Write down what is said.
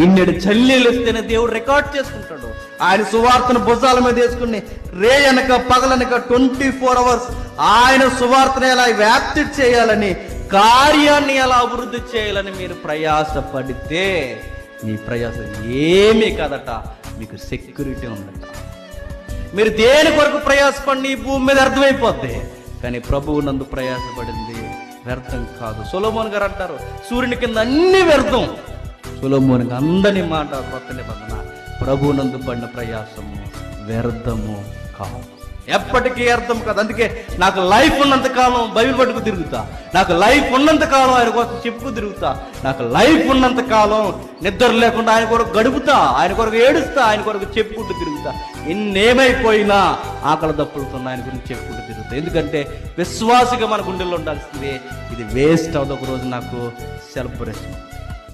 గిన్నెడు చల్లీలుస్తేనే దేవుడు రికార్డ్ చేసుకుంటాడు. ఆయన సువార్తను భుజాల మీద వేసుకుని రే వెనక పగలనక ట్వంటీ ఫోర్ అవర్స్ ఆయన సువార్తను ఎలా వ్యాప్తి చేయాలని కార్యాన్ని ఎలా అభివృద్ధి చేయాలని మీరు ప్రయాసపడితే మీ ప్రయాసం ఏమీ కదట మీకు సెక్యూరిటీ ఉందట మీరు దేని కొరకు ప్రయాసపడి ఈ భూమి మీద అర్థమైపోద్ది. కానీ ప్రభువు నందు ప్రయాసపడింది వ్యర్థం కాదు. సులభం గారు అంటారు సూర్యుని కింద అన్ని వ్యర్థం. సొలోమోన్ అందని మాట కొత్త నిబంధన. ప్రభునందు పడిన ప్రయాసము వ్యర్థము కావు ఎప్పటికీ అర్థం కాదు. అందుకే నాకు లైఫ్ ఉన్నంత కాలం బైబిల్ పట్టుకు తిరుగుతా. నాకు లైఫ్ ఉన్నంత కాలం ఆయన కోసం చెప్పుకు తిరుగుతా. నాకు లైఫ్ ఉన్నంత కాలం నిద్ర లేకుండా ఆయన కొరకు గడుపుతా. ఆయన కొరకు ఏడుస్తా. ఆయన కొరకు చెప్పుకుంటూ తిరుగుతా. ఇన్నేమైపోయినా ఆకలి దప్పులుతున్నా ఆయన గురించి చెప్పుకుంటూ తిరుగుతా. ఎందుకంటే విశ్వాసగా మన గుండెల్లో ఉండాల్సిందే. ఇది వేస్ట్ అవ్వదు. ఒక రోజు నాకు సెలబ్రేషన్.